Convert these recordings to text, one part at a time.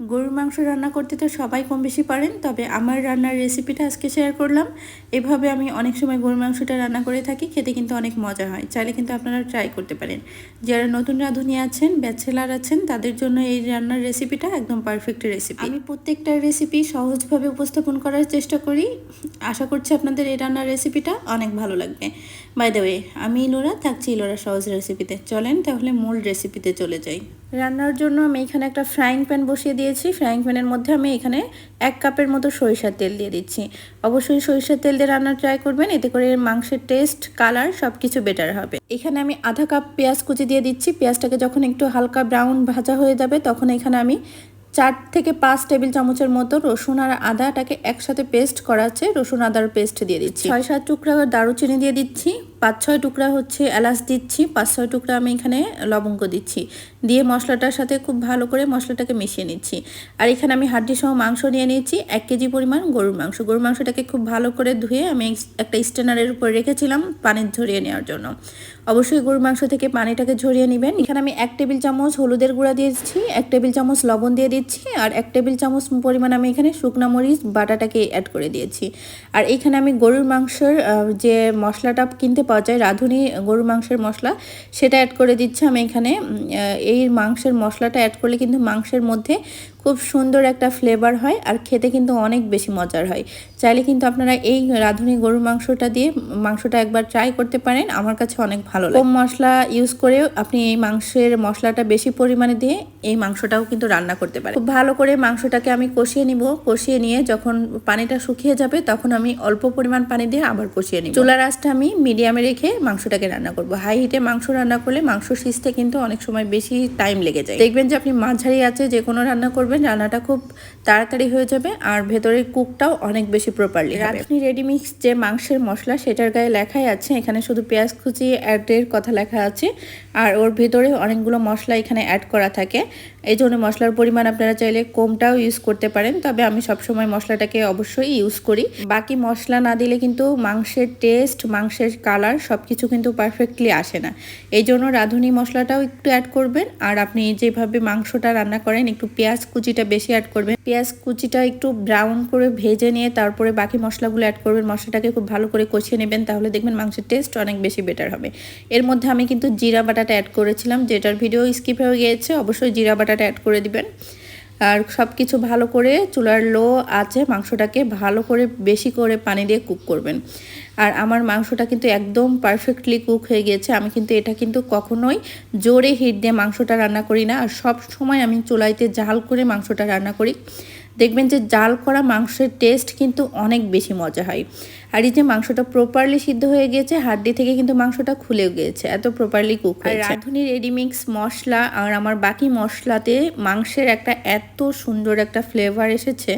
গরুর মাংস রান্না করতে তো সবাই কম বেশি পারেন, তবে আমার রান্নার রেসিপিটা আজকে শেয়ার করলাম। এভাবে আমি অনেক সময় গরুর মাংসটা রান্না করে থাকি, খেতে কিন্তু অনেক মজা হয়, চাইলে কিন্তু আপনারা ট্রাই করতে পারেন। যারা নতুন রাঁধুনি আছেন ব্যাচেলার আছেন, তাদের জন্য এই রান্নার রেসিপিটা একদম পারফেক্ট রেসিপি আমি প্রত্যেকটা রেসিপি সহজভাবে উপস্থাপন করার চেষ্টা করি। আশা করছি আপনাদের এই রান্নার রেসিপিটা অনেক ভালো লাগবে। বাই দ্য ওয়ে আমি ইলোরা থাকছি ইলোরা সহজ রেসিপিতে চলেন তাহলে মূল রেসিপিতে চলে যাই। রান্নার জন্য আমি এখানে একটা ফ্রাইং প্যান বসিয়ে দিয়েছি। ফ্রাইং প্যানের মধ্যে আমি এখানে এক কাপের মতো সরিষার তেল দিয়ে দিচ্ছি। অবশ্যই সরিষার তেল দিয়ে রান্না ট্রাই করবেন, এতে করে মাংসের টেস্ট কালার সব কিছু বেটার হবে। এখানে আমি আধা কাপ পেঁয়াজ কুচি দিয়ে দিচ্ছি। পেঁয়াজটাকে যখন একটু হালকা ব্রাউন ভাজা হয়ে যাবে, তখন এখানে আমি চার থেকে পাঁচ টেবিল চামচের মতো রসুন আর আদাটাকে একসাথে পেস্ট করা আছে রসুন আদার পেস্ট দিয়ে দিচ্ছি। ছয়, সাত টুকরা দারুচিনি দিয়ে দিচ্ছি। পাঁচ, ছয় টুকরা হচ্ছে এলাচ দিচ্ছি। পাঁচ, ছয় টুকরা আমি এখানে লবঙ্গ দিচ্ছি। দিয়ে মশলাটার সাথে খুব ভালো করে মশলাটাকে মিশিয়ে নিচ্ছি। আর এখানে আমি হাড্ডি সহ মাংস নিয়ে নিয়েছি। এক কেজি পরিমাণ গরুর মাংস। গরুর মাংসটাকে খুব ভালো করে ধুয়ে আমি একটা স্টেনারের উপর রেখেছিলাম পানি ঝরিয়ে নেওয়ার জন্য। অবশ্যই গরুর মাংস থেকে পানিটাকে ঝরিয়ে নেবেন। এখানে আমি এক টেবিল চামচ হলুদের গুঁড়া দিয়েছি। এক টেবিল চামচ লবণ দিয়ে দিচ্ছি। আর এক টেবিল চামচ পরিমাণ আমি এখানে শুকনা মরিচ, বাটাটাকে অ্যাড করে দিয়েছি। আর এখানে আমি গরুর মাংসের যে মশলাটা কিনতে পাওয়া যায়, রাঁধুনি গরুর মাংসের মশলা, সেটা অ্যাড করে দিচ্ছি আমি এখানে। এই মাংসের মশলাটা অ্যাড করলে কিন্তু মাংসের মধ্যে খুব সুন্দর একটা ফ্লেভার হয় আর খেতে কিন্তু অনেক বেশি মজার হয়। চাইলে কিন্তু আপনারা এই রাঁধুনি গরুর মাংসটা দিয়ে মাংসটা একবার ট্রাই করতে পারেন, আমার কাছে অনেক ভালো কম মশলা ইউজ করেও আপনি এই মাংসের মশলাটা বেশি পরিমাণে দিয়ে এই মাংসটাও কিন্তু রান্না করতে পারেন। খুব ভালো করে মাংসটাকে আমি কষিয়ে নিব। কষিয়ে নিয়ে যখন পানিটা শুকিয়ে যাবে তখন আমি অল্প পরিমাণ পানি দিয়ে আবার কষিয়ে নিব। চুলার আঁচটা আমি মিডিয়ামে রেখে মাংসটাকে রান্না করব। হাই হিটে মাংস রান্না করলে মাংস সিজতে কিন্তু অনেক সময় বেশি টাইম লেগে যায়। দেখবেন যে আপনি মাঝারি আছে যে কোনো রান্না করবেন করবেন, রান্নাটা খুব তাড়াতাড়ি হয়ে যাবে আর ভেতরের কুকটাও অনেক বেশি প্রপারলি রাঁধুনি রেডিমিক্স যে মাংসের মশলা সেটার গায়ে লেখাই আছে, এখানে শুধু পেঁয়াজ কুচি অ্যাডের কথা লেখা আছে, আর ওর ভেতরে অনেকগুলো মশলা এখানে অ্যাড করা থাকে। এই জন্য মশলার পরিমাণ আপনারা চাইলে কমটাও ইউজ করতে পারেন, তবে আমি সবসময় মশলাটাকে অবশ্যই ইউজ করি। বাকি মশলা না দিলে কিন্তু মাংসের টেস্ট মাংসের কালার সব কিছু কিন্তু পারফেক্টলি আসে না। এই জন্য রাঁধুনি মশলাটাও একটু অ্যাড করবেন, আর আপনি যেভাবে মাংসটা রান্না করেন, একটু পেঁয়াজ কুচিটা বেশি অ্যাড করবেন। পেঁয়াজ কুচিটা একটু ব্রাউন করে ভেজে নিয়ে তারপরে বাকি মশলাগুলো অ্যাড করবেন, মশলাটাকে খুব ভালো করে কষিয়ে নেবেন, তাহলে দেখবেন মাংসের টেস্ট অনেক বেশি বেটার হবে। এর মধ্যে আমি কিন্তু জিরা বাটাটা অ্যাড করেছিলাম, যেটার ভিডিও স্কিপ হয়ে গিয়েছে, অবশ্যই জিরা বাটাটা অ্যাড করে দিবেন। আর সব কিছু ভালো করে চুলার লো আছে, মাংসটাকে ভালো করে বেশি করে পানি দিয়ে কুক করবেন। আর আমার মাংসটা কিন্তু একদম পারফেক্টলি কুক হয়ে গিয়েছে। আমি কিন্তু এটা কিন্তু কখনোই জোরে হিট দিয়ে মাংসটা রান্না করি না। আর সব সময় আমি চুলাইতে জাল করে মাংসটা রান্না করি। দেখবেন যে জাল করা মাংসের টেস্ট কিন্তু অনেক বেশি মজা হয়। আর এই যে মাংসটা প্রপারলি সিদ্ধ হয়ে গিয়েছে হাড্ডি থেকে কিন্তু মাংসটা খুলেও গিয়েছে এত প্রপারলি কুক আর রাঁধুনি রেডিমিক্স মশলা আর আমার বাকি মশলাতে মাংসের একটা এত সুন্দর একটা ফ্লেভার এসেছে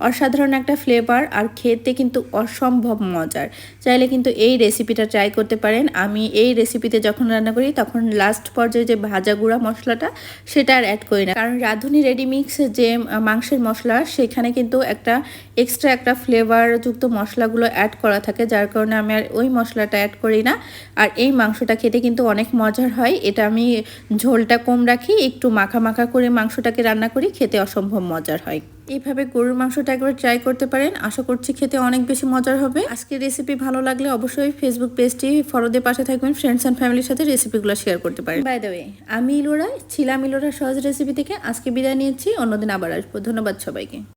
অসাধারণ একটা ফ্লেভার আর খেতে কিন্তু অসম্ভব মজার। চাইলে কিন্তু এই রেসিপিটা ট্রাই করতে পারেন। আমি এই রেসিপিতে যখন রান্না করি তখন লাস্ট পর্যায়ে যে ভাজা গুঁড়া মশলাটা সেটা আর অ্যাড করি না। কারণ রাঁধুনি রেডিমিক্স যে মাংসের মশলা সেখানে কিন্তু একটা এক্সট্রা একটা ফ্লেভারযুক্ত মশলাগুলো অ্যাড করা থাকে, যার কারণে আমি আর ওই মশলাটা অ্যাড করি না। আর এই মাংসটা খেতে কিন্তু অনেক মজার হয়। এটা আমি ঝোলটা কম রাখি, একটু মাখা মাখা করে মাংসটাকে রান্না করি, খেতে অসম্ভব মজার হয়। এইভাবে গরুর মাংসটা একবার ট্রাই করতে পারেন। আশা করছি খেতে অনেক বেশি মজার হবে। আজকের রেসিপি ভালো লাগলে অবশ্যই ফেসবুক পেজটি ফরোদের পাশে থাকবেন। ফ্রেন্ডস অ্যান্ড ফ্যামিলির সাথে রেসিপিগুলো শেয়ার করতে পারেন। বাই দ্য ওয়ে আমি ইলোরা, ছিলাম ইলোরা সহজ রেসিপি থেকে আজকে বিদায় নিয়েছি। অন্যদিন আবার আসব। ধন্যবাদ সবাইকে।